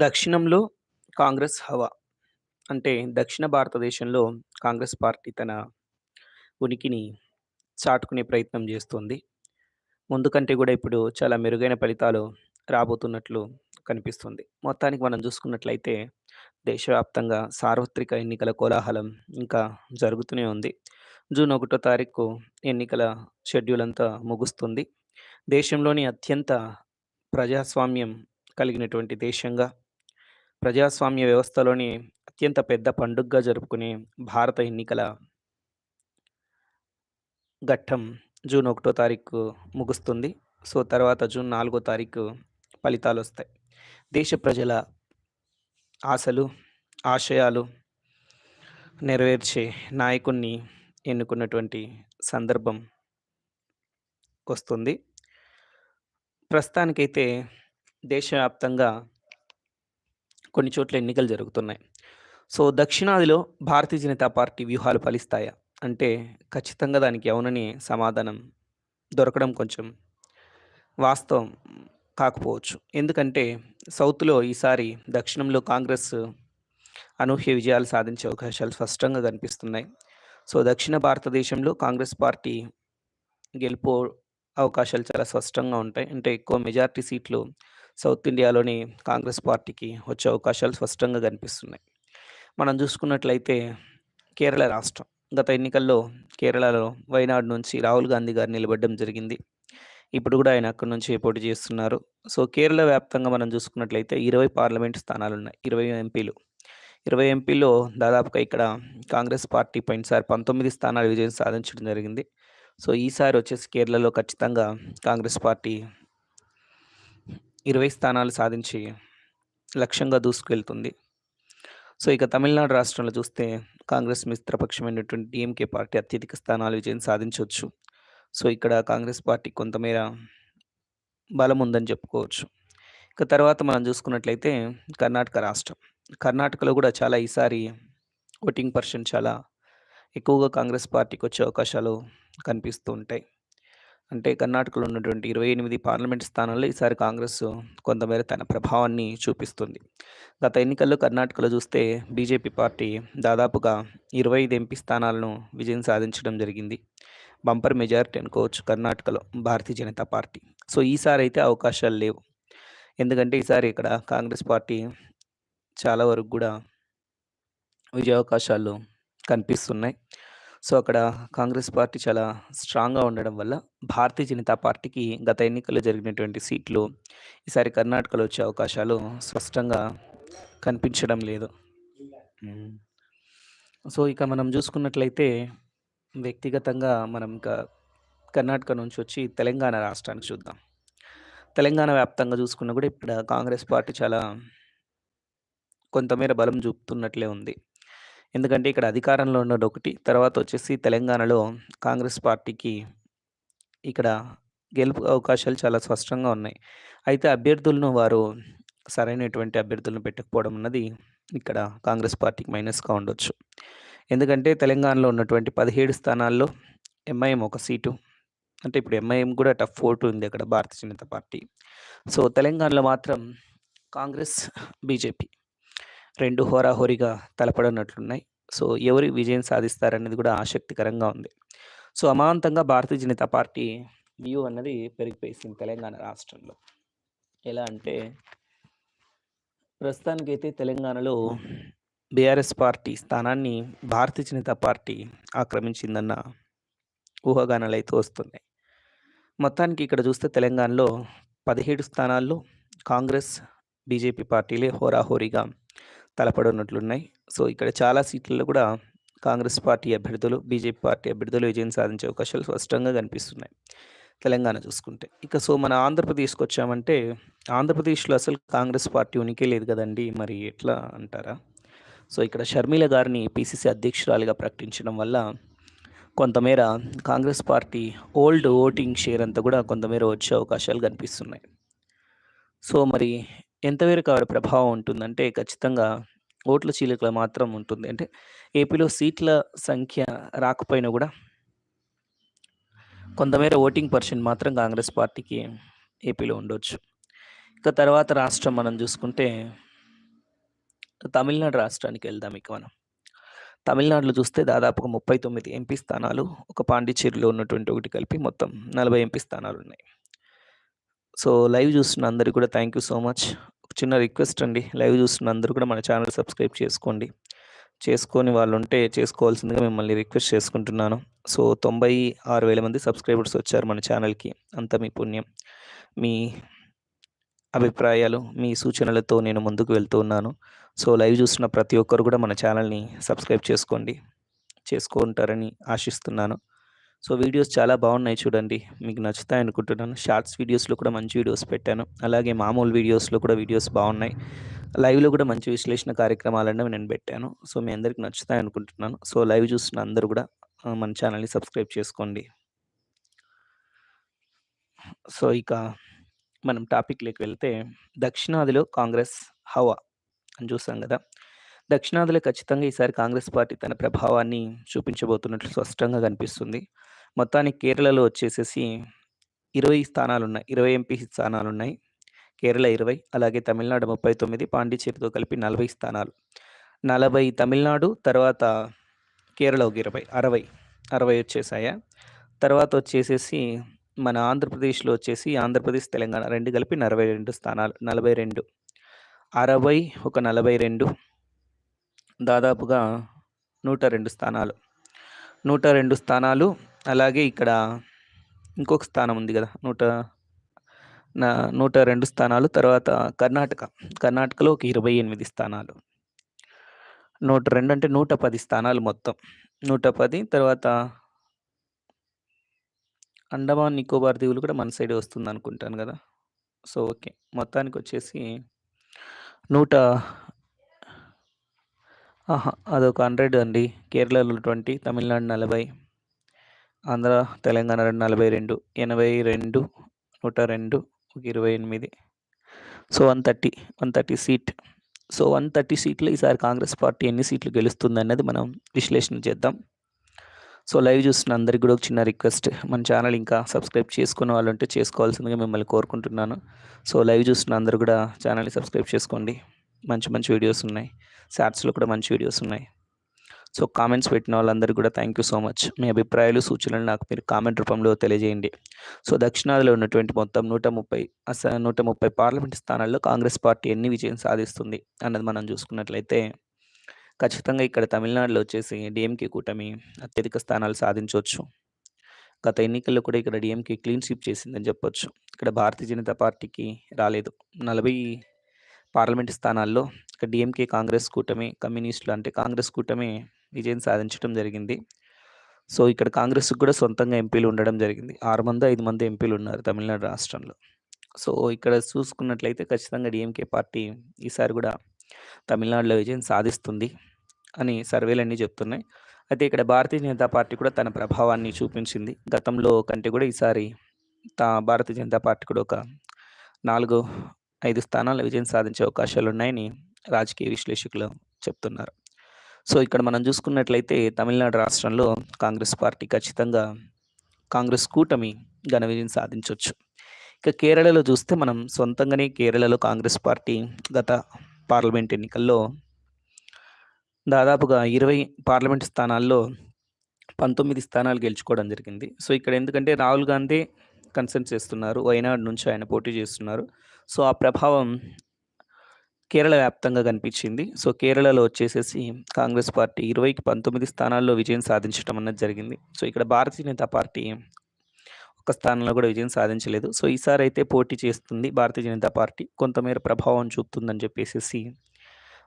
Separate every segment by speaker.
Speaker 1: దక్షిణంలో కాంగ్రెస్ హవా. అంటే దక్షిణ భారతదేశంలో కాంగ్రెస్ పార్టీ తన ఉనికిని చాటుకునే ప్రయత్నం చేస్తుంది ముందు కంటే ఇప్పుడు చాలా మెరుగైన ఫలితాలు రాబోతున్నట్లు కనిపిస్తుంది. మొత్తానికి మనం చూసుకున్నట్లయితే దేశవ్యాప్తంగా సార్వత్రిక ఎన్నికల కోలాహలం ఇంకా జరుగుతూనే ఉంది. జూన్ ఒకటో తారీఖు ఎన్నికల షెడ్యూల్ అంతా ముగుస్తుంది. దేశంలోని అత్యంత ప్రజాస్వామ్యం కలిగినటువంటి దేశంగా ప్రజాస్వామ్య వ్యవస్థలోని అత్యంత పెద్ద పండుగగా జరుపుకునే భారత ఎన్నికల ఘట్టం జూన్ ఒకటో తారీఖు ముగుస్తుంది. సో, తర్వాత జూన్ నాలుగో తారీఖు ఫలితాలు వస్తాయి దేశ ప్రజల ఆశలు, ఆశయాలు నెరవేర్చే నాయకుణ్ణి ఎన్నుకున్నటువంటి సందర్భం వస్తుంది. ప్రస్తుతానికైతే దేశవ్యాప్తంగా కొన్ని చోట్ల ఎన్నికలు జరుగుతున్నాయి. సో, దక్షిణాదిలో భారతీయ జనతా పార్టీ వ్యూహాలు ఫలిస్తాయా? అంటే ఖచ్చితంగా దానికి అవునని సమాధానం దొరకడం కొంచెం వాస్తవం కాకపోవచ్చు. ఎందుకంటే సౌత్‌లో ఈసారి దక్షిణంలో కాంగ్రెస్ అనూహ్య విజయాలు సాధించే అవకాశాలు స్పష్టంగా కనిపిస్తున్నాయి. సో, దక్షిణ భారతదేశంలో కాంగ్రెస్ పార్టీ గెలుపు అవకాశాలు చాలా స్పష్టంగా ఉంటాయి. అంటే ఎక్కువ మెజారిటీ సీట్లు సౌత్ ఇండియాలోని కాంగ్రెస్ పార్టీకి వచ్చే అవకాశాలు స్పష్టంగా కనిపిస్తున్నాయి. మనం చూసుకున్నట్లయితే కేరళ రాష్ట్రం. గత ఎన్నికల్లో కేరళలో వైనాడు నుంచి రాహుల్ గాంధీ గారు నిలబడడం జరిగింది. ఇప్పుడు కూడా ఆయన అక్కడి నుంచి పోటీ చేస్తున్నారు. సో, కేరళ వ్యాప్తంగా మనం చూసుకున్నట్లయితే 20 పార్లమెంట్ స్థానాలు ఉన్నాయి ఇరవై ఎంపీలు. ఇరవై ఎంపీలో దాదాపుగా ఇక్కడ కాంగ్రెస్ పార్టీ పోయినసారి 19 స్థానాలు విజయం సాధించడం జరిగింది. సో, ఈసారి వచ్చేసి కేరళలో ఖచ్చితంగా కాంగ్రెస్ పార్టీ 20 స్థానాలు సాధించి లక్ష్యంగా దూసుకెళ్తుంది. సో, ఇక తమిళనాడు రాష్ట్రంలో చూస్తే కాంగ్రెస్ మిత్రపక్షమైనటువంటి డిఎంకే పార్టీ అత్యధిక స్థానాలు విజయం సాధించవచ్చు సో, ఇక్కడ కాంగ్రెస్ పార్టీ కొంతమేర బలం ఉందని చెప్పుకోవచ్చు. ఇక తర్వాత మనం చూసుకున్నట్లయితే కర్ణాటక రాష్ట్రం. కర్ణాటకలో కూడా చాలా ఈసారి ఓటింగ్ పర్సెంట్ చాలా ఎక్కువగా కాంగ్రెస్ పార్టీకి వచ్చే అవకాశాలు కనిపిస్తూ ఉంటాయి. అంటే కర్ణాటకలో ఉన్నటువంటి 28 పార్లమెంట్ స్థానాల్లో ఈసారి కాంగ్రెస్ కొంతమేర తన ప్రభావాన్ని చూపిస్తుంది. గత ఎన్నికల్లో కర్ణాటకలో చూస్తే బీజేపీ పార్టీ దాదాపుగా 25 ఎంపీ స్థానాలను విజయం సాధించడం జరిగింది. బంపర్ మెజారిటీ అనుకోవచ్చు కర్ణాటకలో భారతీయ జనతా పార్టీ. సో, ఈసారి అయితే అవకాశాలు లేవు. ఎందుకంటే ఈసారి ఇక్కడ కాంగ్రెస్ పార్టీ చాలా వరకు కూడా విజయావకాశాలు కనిపిస్తున్నాయి. సో, అక్కడ కాంగ్రెస్ పార్టీ చాలా స్ట్రాంగ్‌గా ఉండడం వల్ల భారతీయ జనతా పార్టీకి గత ఎన్నికల్లో జరిగినటువంటి సీట్లు ఈసారి కర్ణాటకలో వచ్చే అవకాశాలు స్పష్టంగా కనిపించడం లేదు. సో, ఇక మనం చూసుకున్నట్లయితే వ్యక్తిగతంగా మనం ఇంకా కర్ణాటక నుంచి వచ్చి తెలంగాణ రాష్ట్రానికి చూద్దాం. తెలంగాణ వ్యాప్తంగా చూసుకున్నా గూడా ఇక్కడ కాంగ్రెస్ పార్టీ చాలా కొంతమేర బలం చూపుతున్నట్లే ఉంది. ఎందుకంటే ఇక్కడ అధికారంలో ఉన్నదొకటి. తర్వాత వచ్చేసి తెలంగాణలో కాంగ్రెస్ పార్టీకి ఇక్కడ గెలుపు అవకాశాలు చాలా స్పష్టంగా ఉన్నాయి. అయితే అభ్యర్థులను వారు సరైనటువంటి అభ్యర్థులను పెట్టకపోవడం అన్నది ఇక్కడ కాంగ్రెస్ పార్టీకి మైనస్‌గా ఉండొచ్చు. ఎందుకంటే తెలంగాణలో ఉన్నటువంటి 17 స్థానాల్లో ఎంఐఎం ఒక సీటు. అంటే ఇప్పుడు ఎంఐఎం కూడా టఫ్ ఫోర్టు ఉంది అక్కడ భారతీయ జనతా పార్టీ. సో, తెలంగాణలో మాత్రం కాంగ్రెస్, బీజేపీ రెండు హోరాహోరీగా తలపడనట్లున్నాయి. సో, ఎవరు విజయం సాధిస్తారనేది కూడా ఆసక్తికరంగా ఉంది. సో, అమాంతంగా భారతీయ జనతా పార్టీ వ్యూ అన్నది పెరిగిపోయేసింది తెలంగాణ రాష్ట్రంలో. ఎలా అంటే ప్రస్తుతానికైతే తెలంగాణలో బీఆర్ఎస్ పార్టీ స్థానాన్ని భారతీయ జనతా పార్టీ ఆక్రమించిందన్న ఊహాగానాలు అయితే వస్తున్నాయి. మొత్తానికి ఇక్కడ చూస్తే తెలంగాణలో 17 స్థానాల్లో కాంగ్రెస్, బీజేపీ పార్టీలే హోరాహోరీగా తలపడనున్నట్లున్నాయి. సో, ఇక్కడ చాలా సీట్లలో కూడా కాంగ్రెస్ పార్టీ అభ్యర్థులు, బీజేపీ పార్టీ అభ్యర్థులు విజయం సాధించే అవకాశాలు స్పష్టంగా కనిపిస్తున్నాయి. తెలంగాణ చూసుకుంటే. ఇక సో, మన ఆంధ్రప్రదేశ్కి వచ్చామంటే ఆంధ్రప్రదేశ్‌లో అసలు కాంగ్రెస్ పార్టీ ఉనికే లేదు కదండి మరి ఎట్లా అంటారా? సో, ఇక్కడ షర్మిల గారిని పీసీసీ అధ్యక్షురాలిగా ప్రకటించడం వల్ల కొంతమేర Congress party old voting share అంతా కూడా కొంతమేర వచ్చే అవకాశాలు కనిపిస్తున్నాయి. సో, మరి ఎంతవరకు ఆవిడ ప్రభావం ఉంటుందంటే ఖచ్చితంగా ఓట్ల చీలికల మాత్రం ఉంటుంది. అంటే ఏపీలో సీట్ల సంఖ్య రాకపోయినా కూడా కొంతమేర ఓటింగ్ పర్సెంట్ మాత్రం కాంగ్రెస్ పార్టీకి ఏపీలో ఉండొచ్చు. ఇక తర్వాత రాష్ట్రం మనం చూసుకుంటే తమిళనాడు రాష్ట్రానికి వెళ్దాం ఇక మనం. తమిళనాడులో చూస్తే దాదాపుగా 39 ఎంపీ స్థానాలు, ఒక పాండిచ్చేరిలో ఉన్నటువంటి ఒకటి కలిపి మొత్తం 40 ఎంపీ స్థానాలు ఉన్నాయి సో, లైవ్ చూస్తున్న అందరికీ కూడా థ్యాంక్ యూ సో మచ్. ఒక చిన్న రిక్వెస్ట్ అండి. లైవ్ చూస్తున్న అందరూ కూడా మన ఛానల్ సబ్స్క్రైబ్ చేసుకోండి. చేసుకొని వాళ్ళు ఉంటే చేసుకోవాల్సిందిగా మిమ్మల్ని రిక్వెస్ట్ చేసుకుంటున్నాను. సో, 96,000 మంది సబ్స్క్రైబర్స్ వచ్చారు మన ఛానల్‌కి. అంత మీ పుణ్యం. మీ అభిప్రాయాలు, మీ సూచనలతో నేను ముందుకు వెళ్తూ ఉన్నాను. సో, లైవ్ చూస్తున్న ప్రతి ఒక్కరు కూడా మన ఛానల్‌ని సబ్స్క్రైబ్ చేసుకోండి. చేసుకుంటారని ఆశిస్తున్నాను. సో, వీడియోస్ చాలా బాగున్నాయి చూడండి. మీకు నచ్చుతాయి అనుకుంటున్నాను. షార్ట్స్ వీడియోస్‌లో కూడా మంచి వీడియోస్ పెట్టాను. అలాగే మామూలు వీడియోస్‌లో కూడా వీడియోస్ బాగున్నాయి. లైవ్‌లో కూడా మంచి విశ్లేషణ కార్యక్రమాలను నేను పెట్టాను. సో, మీ అందరికి నచ్చుతాయి అనుకుంటున్నాను. సో, లైవ్ చూస్తున్న అందరూ కూడా మన ఛానల్‌ని సబ్స్క్రైబ్ చేసుకోండి. సో, ఇక మనం టాపిక్‌లోకి వెళ్తే దక్షిణాదిలో కాంగ్రెస్ హవా అని చూసాం కదా దక్షిణాదిలో ఖచ్చితంగా ఈసారి కాంగ్రెస్ పార్టీ తన ప్రభావాన్ని చూపించబోతున్నట్లు స్పష్టంగా కనిపిస్తుంది. మొత్తానికి కేరళలో వచ్చేసేసి ఇరవై స్థానాలు ఉన్నాయి ఇరవై ఎంపీ స్థానాలు ఉన్నాయి కేరళ 20 అలాగే తమిళనాడు 39 పాండిచ్చేరితో కలిపి 40 స్థానాలు. 40 తమిళనాడు తర్వాత కేరళ ఒక 20 60 60 వచ్చేసాయా? తర్వాత వచ్చేసేసి మన ఆంధ్రప్రదేశ్‌లో వచ్చేసి ఆంధ్రప్రదేశ్, తెలంగాణ రెండు కలిపి 42 స్థానాలు. 42 60 ఒక 42 దాదాపుగా 102 స్థానాలు. 102 స్థానాలు అలాగే ఇక్కడ ఇంకొక స్థానం ఉంది కదా నూట నా 102 స్థానాలు తర్వాత కర్ణాటక. కర్ణాటకలో ఒక 28 స్థానాలు. 102 అంటే 110 స్థానాలు మొత్తం. 110 తర్వాత అండమాన్, నికోబార్ దీవులు కూడా మన సైడే వస్తుందనుకుంటాను కదా సో, ఓకే. మొత్తానికి వచ్చేసి నూట ఆహా! అదొక 100 అండి. కేరళలో 20, తమిళనాడు 40, ఆంధ్ర, తెలంగాణ 42, 82, 102, ఒక 28 సో, 130, 130 సీట్. సో, 130 సీట్లు ఈసారి కాంగ్రెస్ పార్టీ ఎన్ని సీట్లు గెలుస్తుంది అనేది మనం విశ్లేషణ చేద్దాం. సో, లైవ్ చూస్తున్న అందరికి కూడా ఒక చిన్న రిక్వెస్ట్. మన ఛానల్ ఇంకా సబ్స్క్రైబ్ చేసుకున్న వాళ్ళుంటే చేసుకోవాల్సిందిగా మిమ్మల్ని కోరుకుంటున్నాను. సో, లైవ్ చూస్తున్న అందరు కూడా ఛానల్‌ని సబ్స్క్రైబ్ చేసుకోండి. మంచి మంచి వీడియోస్ ఉన్నాయి. షార్ట్స్‌లో కూడా మంచి వీడియోస్ ఉన్నాయి. సో, కామెంట్స్ పెట్టిన వాళ్ళందరికీ కూడా థ్యాంక్ యూ సో మచ్. మీ అభిప్రాయాలు, సూచనలు నాకు మీరు కామెంట్ రూపంలో తెలియజేయండి. సో, దక్షిణాదిలో ఉన్నటువంటి మొత్తం 130 అస 130 పార్లమెంట్ స్థానాల్లో కాంగ్రెస్ పార్టీ ఎన్ని విజయం సాధిస్తుంది అన్నది మనం చూసుకున్నట్లయితే ఖచ్చితంగా ఇక్కడ తమిళనాడులో వచ్చేసి డీఎంకే కూటమి అత్యధిక స్థానాలు సాధించవచ్చు గత ఎన్నికల్లో కూడా ఇక్కడ డిఎంకే క్లీన్ స్వీప్ చేసిందని చెప్పొచ్చు. ఇక్కడ భారతీయ జనతా పార్టీకి రాలేదు. 40 పార్లమెంట్ స్థానాల్లో ఇక్కడ డిఎంకే కాంగ్రెస్ కూటమి, కమ్యూనిస్టులు అంటే కాంగ్రెస్ కూటమి విజయం సాధించడం జరిగింది. సో, ఇక్కడ కాంగ్రెస్‌కి కూడా సొంతంగా ఎంపీలు ఉండడం జరిగింది. ఆరు మంది ఐదు మంది ఎంపీలు ఉన్నారు తమిళనాడు రాష్ట్రంలో. సో, ఇక్కడ చూసుకున్నట్లయితే ఖచ్చితంగా డీఎంకే పార్టీ ఈసారి కూడా తమిళనాడులో విజయం సాధిస్తుంది అని సర్వేలన్నీ చెప్తున్నాయి. అయితే ఇక్కడ భారతీయ జనతా పార్టీ కూడా తన ప్రభావాన్ని చూపించింది. గతంలో కంటే కూడా ఈసారి తా భారతీయ జనతా పార్టీ కూడా ఒక నాలుగు ఐదు స్థానాల విజయం సాధించే అవకాశాలు ఉన్నాయని రాజకీయ విశ్లేషకులు చెప్తున్నారు. సో, ఇక్కడ మనం చూసుకున్నట్లయితే తమిళనాడు రాష్ట్రంలో కాంగ్రెస్ పార్టీ ఖచ్చితంగా కాంగ్రెస్ కూటమి ఘన విజయం సాధించవచ్చు ఇక కేరళలో చూస్తే మనం సొంతంగానే కేరళలో కాంగ్రెస్ పార్టీ గత పార్లమెంట్ ఎన్నికల్లో దాదాపుగా 20 పార్లమెంట్ స్థానాల్లో 19 స్థానాలు గెలుచుకోవడం జరిగింది. సో, ఇక్కడ ఎందుకంటే రాహుల్ గాంధీ కన్సెస్ట్ చేస్తున్నారు. వయనాడు నుంచి ఆయన పోటీ చేస్తున్నారు. సో, ఆ ప్రభావం కేరళ వ్యాప్తంగా కనిపించింది. సో, కేరళలో వచ్చేసేసి కాంగ్రెస్ పార్టీ 20కి 19 స్థానాల్లో విజయం సాధించడం అన్నది జరిగింది. సో, ఇక్కడ భారతీయ జనతా పార్టీ ఒక స్థానంలో కూడా విజయం సాధించలేదు. సో, ఈసారి అయితే పోటీ చేస్తుంది భారతీయ జనతా పార్టీ. కొంతమేర ప్రభావం చూపుతుందని చెప్పేసేసి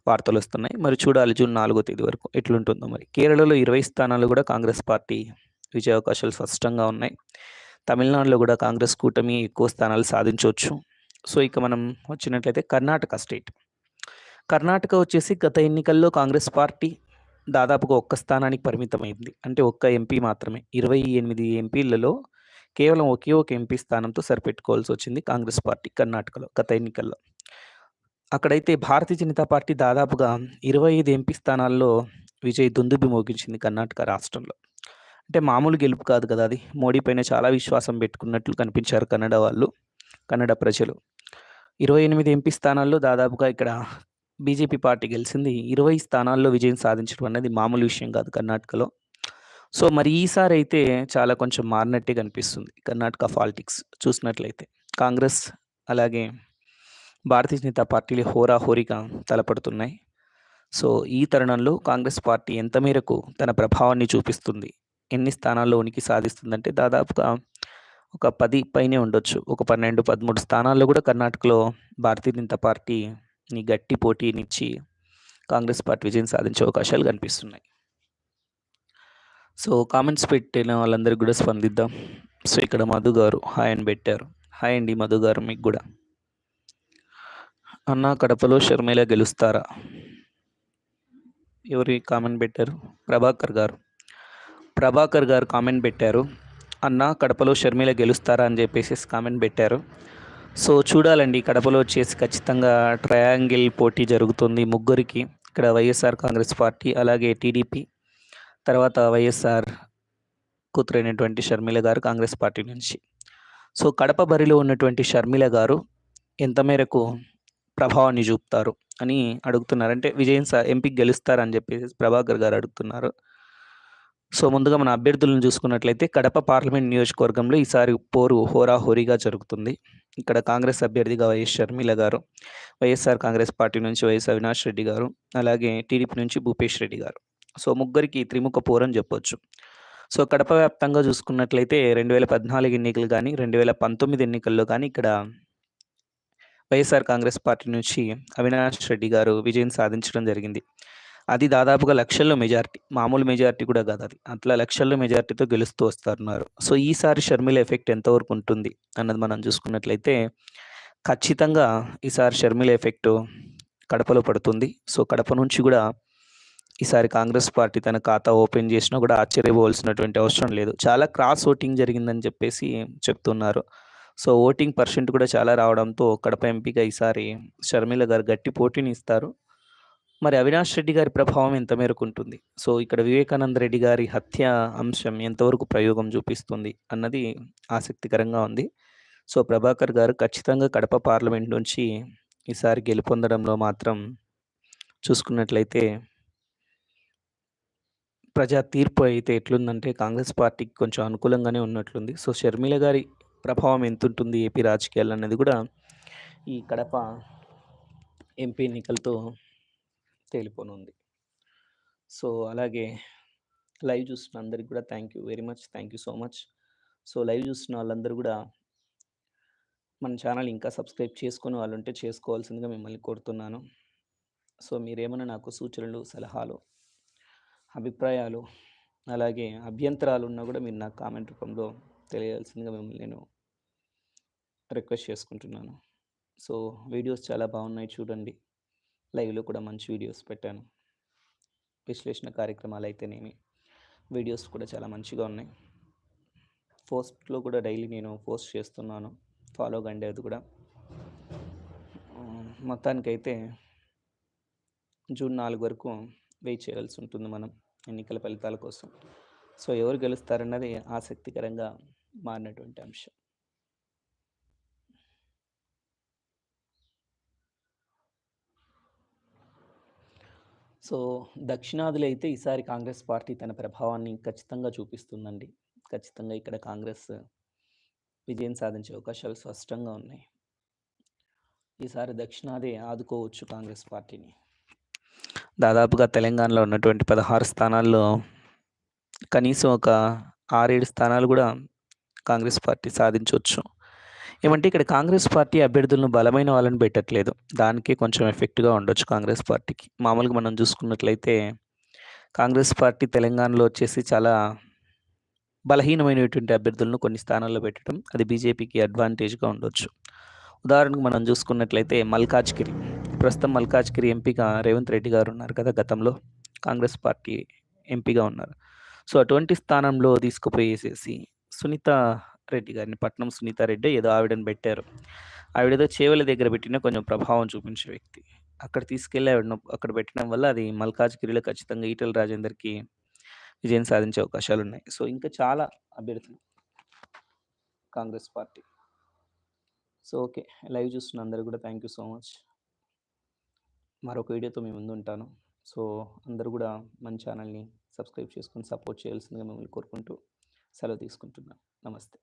Speaker 1: వార్తలొస్తున్నాయి. మరి చూడాలి జూన్ నాలుగో తేదీ వరకు ఎట్లుంటుందో మరి. కేరళలో ఇరవై స్థానాలు కూడా కాంగ్రెస్ పార్టీ విజయావకాశాలు స్పష్టంగా ఉన్నాయి. తమిళనాడులో కూడా కాంగ్రెస్ కూటమి ఎక్కువ స్థానాలు సాధించవచ్చు సో, ఇక మనం వచ్చినట్లయితే కర్ణాటక స్టేట్. కర్ణాటక వచ్చేసి గత ఎన్నికల్లో కాంగ్రెస్ పార్టీ దాదాపుగా ఒక్క స్థానానికి పరిమితమైంది. అంటే ఒక్క ఎంపీ మాత్రమే. 28 ఎంపీలలో కేవలం ఒకే ఒక ఎంపీ స్థానంతో సరిపెట్టుకోవాల్సి వచ్చింది కాంగ్రెస్ పార్టీ కర్ణాటకలో గత ఎన్నికల్లో. అక్కడైతే భారతీయ జనతా పార్టీ దాదాపుగా 25 ఎంపీ స్థానాల్లో విజయ్ దుందుబి మోగించింది కర్ణాటక రాష్ట్రంలో. అంటే మామూలు గెలుపు కాదు కదా అది. మోడీ పైన చాలా విశ్వాసం పెట్టుకున్నట్లు కనిపించారు కన్నడ వాళ్ళు, కన్నడ ప్రజలు. 28 ఎంపీ స్థానాల్లో దాదాపుగా ఇక్కడ బీజేపీ పార్టీ గెలిచింది ఇరవై స్థానాల్లో విజయం సాధించడం అనేది మామూలు విషయం కాదు కర్ణాటకలో. సో, మరి ఈసారి అయితే చాలా కొంచెం మారినట్టే కనిపిస్తుంది కర్ణాటక పాలిటిక్స్ చూసినట్లయితే. కాంగ్రెస్ అలాగే భారతీయ జనతా పార్టీలు హోరాహోరీగా తలపడుతున్నాయి. సో, ఈ తరుణంలో కాంగ్రెస్ పార్టీ ఎంత మేరకు తన ప్రభావాన్ని చూపిస్తుంది? ఎన్ని స్థానాల్లో ఉనికి సాధిస్తుందంటే దాదాపుగా ఒక పది పైనే ఉండొచ్చు. ఒక 12, 13 స్థానాల్లో కూడా కర్ణాటకలో భారతీయ జనతా నీ గట్టి పోటీనిచ్చి కాంగ్రెస్ పార్టీ విజయం సాధించే అవకాశాలు కనిపిస్తున్నాయి. సో, కామెంట్స్ పెట్టిన వాళ్ళందరికి కూడా స్పందిద్దాం. సో, ఇక్కడ మధు గారు హాయ్ అని పెట్టారు. హాయ్ అండి మధు గారు మీకు కూడా అన్నా కడపలో షర్మిల గెలుస్తారా? ఎవరి కామెంట్ పెట్టారు? ప్రభాకర్ గారు. ప్రభాకర్ గారు కామెంట్ పెట్టారు. అన్నా కడపలో షర్మిల గెలుస్తారా అని చెప్పేసి కామెంట్ పెట్టారు. సో, చూడాలండి కడపలో వచ్చేసి ఖచ్చితంగా ట్రయాంగిల్ పోటీ జరుగుతుంది ముగ్గురికి. ఇక్కడ వైఎస్ఆర్ కాంగ్రెస్ పార్టీ, అలాగే టీడీపీ, తర్వాత వైఎస్ఆర్ కూతురైనటువంటి షర్మిల గారు కాంగ్రెస్ పార్టీ నుంచి. సో, కడప బరిలో ఉన్నటువంటి షర్మిల గారు ఎంత మేరకు ప్రభావాన్ని చూపుతారు అని అడుగుతున్నారు. అంటే విజయం సార్ ఎంపీకి గెలుస్తారని చెప్పేసి ప్రభాకర్ గారు అడుగుతున్నారు. సో, ముందుగా మన అభ్యర్థులను చూసుకున్నట్లయితే కడప పార్లమెంట్ నియోజకవర్గంలో ఈసారి పోరు హోరాహోరీగా జరుగుతుంది. ఇక్కడ కాంగ్రెస్ అభ్యర్థిగా వైఎస్ షర్మిల గారు, వైఎస్ఆర్ కాంగ్రెస్ పార్టీ నుంచి వైఎస్ అవినాష్ రెడ్డి గారు, అలాగే టీడీపీ నుంచి భూపేష్ రెడ్డి గారు. సో, ముగ్గురికి త్రిముఖ పోరని చెప్పొచ్చు. సో, కడప వ్యాప్తంగా చూసుకున్నట్లయితే 2014 ఎన్నికలు కానీ రెండు వేల పంతొమ్మిది ఎన్నికల్లో కానీ ఇక్కడ వైఎస్ఆర్ కాంగ్రెస్ పార్టీ నుంచి అవినాష్ రెడ్డి గారు విజయం సాధించడం జరిగింది. అది దాదాపుగా లక్షల్లో మెజారిటీ. మామూలు మెజారిటీ కూడా కాదది. అట్లా లక్షల్లో మెజారిటీతో గెలుస్తూ వస్తున్నారు. సో, ఈసారి షర్మిల ఎఫెక్ట్ ఎంతవరకు ఉంటుంది అన్నది మనం చూసుకున్నట్లయితే ఖచ్చితంగా ఈసారి షర్మిల ఎఫెక్టు కడపలో పడుతుంది. సో, కడప నుంచి కూడా ఈసారి కాంగ్రెస్ పార్టీ తన ఖాతా ఓపెన్ చేసినా కూడా ఆశ్చర్యపోవాల్సినటువంటి అవసరం లేదు. చాలా క్రాస్ ఓటింగ్ జరిగిందని చెప్పేసి చెప్తున్నారు. సో, ఓటింగ్ పర్సెంట్ కూడా చాలా రావడంతో కడప ఎంపీగా ఈసారి షర్మిల గారు గట్టి పోటీని ఇస్తారు. మరి అవినాష్ రెడ్డి గారి ప్రభావం ఎంత మేరకు ఉంటుంది? సో, ఇక్కడ వివేకానంద రెడ్డి గారి హత్య అంశం ఎంతవరకు ప్రయోగం చూపిస్తుంది అన్నది ఆసక్తికరంగా ఉంది. సో, ప్రభాకర్ గారు ఖచ్చితంగా కడప పార్లమెంట్ నుంచి ఈసారి గెలుపొందడంలో మాత్రం చూసుకున్నట్లయితే ప్రజా తీర్పు అయితే ఎట్లుందంటే కాంగ్రెస్ పార్టీకి కొంచెం అనుకూలంగానే ఉన్నట్లుంది. సో, షర్మిల గారి ప్రభావం ఎంతుంటుంది ఏపీ రాజకీయాలు అన్నది కూడా ఈ కడప ఎంపీ ఎన్నికలతో తేలిపోనుంది. సో, అలాగే లైవ్ చూస్తున్న అందరికి కూడా thank you very much. Thank you so much. So, live చూస్తున్న వాళ్ళందరూ కూడా మన ఛానల్ ఇంకా సబ్స్క్రైబ్ చేసుకుని వాళ్ళు ఉంటే చేసుకోవాల్సిందిగా మిమ్మల్ని కోరుతున్నాను. సో, మీరేమైనా నాకు సూచనలు, సలహాలు, అభిప్రాయాలు, అలాగే అభ్యంతరాలు ఉన్నా కూడా మీరు నాకు కామెంట్ రూపంలో తెలియాల్సిందిగా మిమ్మల్ని నేను రిక్వెస్ట్ చేసుకుంటున్నాను. సో, వీడియోస్ చాలా బాగున్నాయి చూడండి. లైవ్‌లో కూడా మంచి వీడియోస్ పెట్టాను. విశ్లేషణ కార్యక్రమాలు అయితేనేమి వీడియోస్ కూడా చాలా మంచిగా ఉన్నాయి. పోస్ట్‌లో కూడా డైలీ నేను పోస్ట్ చేస్తున్నాను. ఫాలో కండి అది కూడా. మొత్తానికైతే జూన్ నాలుగు వరకు వెయిట్ చేయాల్సి ఉంటుంది మనం ఎన్నికల ఫలితాల కోసం. సో, ఎవరు గెలుస్తారన్నది ఆసక్తికరంగా మారినటువంటి అంశం. సో, దక్షిణాదిలో అయితే ఈసారి కాంగ్రెస్ పార్టీ తన ప్రభావాన్ని ఖచ్చితంగా చూపిస్తుందండి. ఖచ్చితంగా ఇక్కడ కాంగ్రెస్ విజయం సాధించే అవకాశాలు స్పష్టంగా ఉన్నాయి. ఈసారి దక్షిణాది ఆదుకోవచ్చు కాంగ్రెస్ పార్టీని. దాదాపుగా తెలంగాణలో ఉన్నటువంటి 16 స్థానాల్లో కనీసం ఒక 6, 7 స్థానాలు కూడా కాంగ్రెస్ పార్టీ సాధించవచ్చు ఏమంటే ఇక్కడ కాంగ్రెస్ పార్టీ అభ్యర్థులను బలమైన వాళ్ళని పెట్టట్లేదు. దానికే కొంచెం ఎఫెక్ట్‌గా ఉండొచ్చు కాంగ్రెస్ పార్టీకి. మామూలుగా మనం చూసుకున్నట్లయితే కాంగ్రెస్ పార్టీ తెలంగాణలో వచ్చేసి చాలా బలహీనమైనటువంటి అభ్యర్థులను కొన్ని స్థానాల్లో పెట్టడం అది బీజేపీకి అడ్వాంటేజ్‌గా ఉండొచ్చు. ఉదాహరణకు మనం చూసుకున్నట్లయితే మల్కాజ్గిరి. ప్రస్తుతం మల్కాజ్గిరి ఎంపీగా రేవంత్ రెడ్డి గారు ఉన్నారు కదా గతంలో కాంగ్రెస్ పార్టీ ఎంపీగా ఉన్నారు. సో, అటువంటి స్థానంలో తీసుకుపోయేసేసి సునీత రెడ్డి గారిని పట్నం సునీతారెడ్డి ఏదో ఆవిడని పెట్టారు. ఆవిడేదో చేవల దగ్గర పెట్టిన కొంచెం ప్రభావం చూపించే వ్యక్తి. అక్కడ తీసుకెళ్ళి ఆవిడ అక్కడ పెట్టడం వల్ల అది మల్కాజ్గిరిలో ఖచ్చితంగా ఈటల రాజేందర్‌కి విజయం సాధించే అవకాశాలు ఉన్నాయి సో, ఇంకా చాలా అభ్యర్థులు Congress party. So, okay. Live చూస్తున్న అందరూ కూడా థ్యాంక్ యూ సో మచ్. మరొక వీడియోతో మీ ముందుంటాను. సో, అందరూ కూడా మన ఛానల్‌ని సబ్స్క్రైబ్ చేసుకొని సపోర్ట్ చేయాల్సిందిగా మిమ్మల్ని కోరుకుంటూ సెలవు తీసుకుంటున్నాను. నమస్తే.